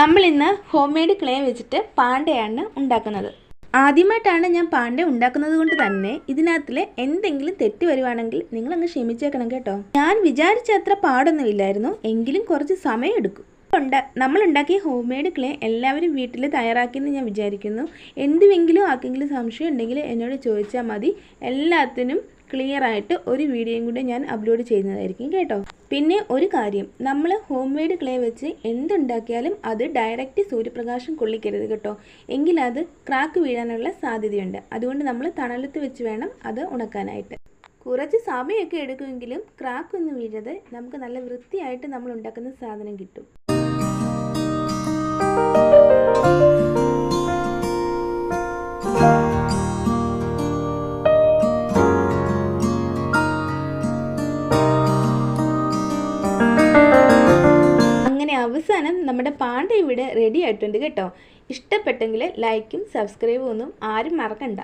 നമ്മളിന്ന് home made clay വെച്ചിട്ട് പാണ്ടയാണ് ഉണ്ടാക്കുന്നത്. ആദ്യമായിട്ടാണ് ഞാൻ പാണ്ട ഉണ്ടാക്കുന്നത് കൊണ്ട് തന്നെ ഇതിനകത്തിൽ എന്തെങ്കിലും തെറ്റ് വരുവാണെങ്കിൽ നിങ്ങൾ അങ്ങ് ക്ഷമിച്ചേക്കണം കേട്ടോ. ഞാൻ വിചാരിച്ച അത്ര പാടൊന്നുമില്ലായിരുന്നു. എങ്കിലും കുറച്ച് സമയം എടുക്കും. ഉണ്ടാ നമ്മൾ ഉണ്ടാക്കിയ ഹോം മെയ്ഡ് ക്ലേ എല്ലാവരും വീട്ടിൽ തയ്യാറാക്കിയെന്ന് ഞാൻ വിചാരിക്കുന്നു. എന്തുവെങ്കിലും ആർക്കെങ്കിലും സംശയം ഉണ്ടെങ്കിൽ എന്നോട് ചോദിച്ചാൽ മതി. എല്ലാത്തിനും ക്ലിയറായിട്ട് ഒരു വീഡിയോയും കൂടെ ഞാൻ അപ്ലോഡ് ചെയ്യുന്നതായിരിക്കും കേട്ടോ. പിന്നെ ഒരു കാര്യം നമ്മൾ ഹോം മെയ്ഡ് ക്ലേ വെച്ച് എന്തുണ്ടാക്കിയാലും അത് ഡയറക്റ്റ് സൂര്യപ്രകാശം കൊള്ളിക്കരുത് കേട്ടോ. എങ്കിലത് ക്രാക്ക് വീഴാനുള്ള സാധ്യതയുണ്ട്. അതുകൊണ്ട് നമ്മൾ തണലത്ത് വെച്ച് വേണം അത് ഉണക്കാനായിട്ട്. കുറച്ച് സമയമൊക്കെ എടുക്കുമെങ്കിലും ക്രാക്ക് ഒന്നും വീഴാതെ നമുക്ക് നല്ല വൃത്തിയായിട്ട് നമ്മൾ ഉണ്ടാക്കുന്ന സാധനം കിട്ടും. നമ്മുടെ പാണ്ട ഇവിടെ റെഡി ആയിട്ടുണ്ട് കേട്ടോ. ഇഷ്ടപ്പെട്ടെങ്കിൽ ലൈക്കും സബ്സ്ക്രൈബും ഒന്നും ആരും മറക്കണ്ട.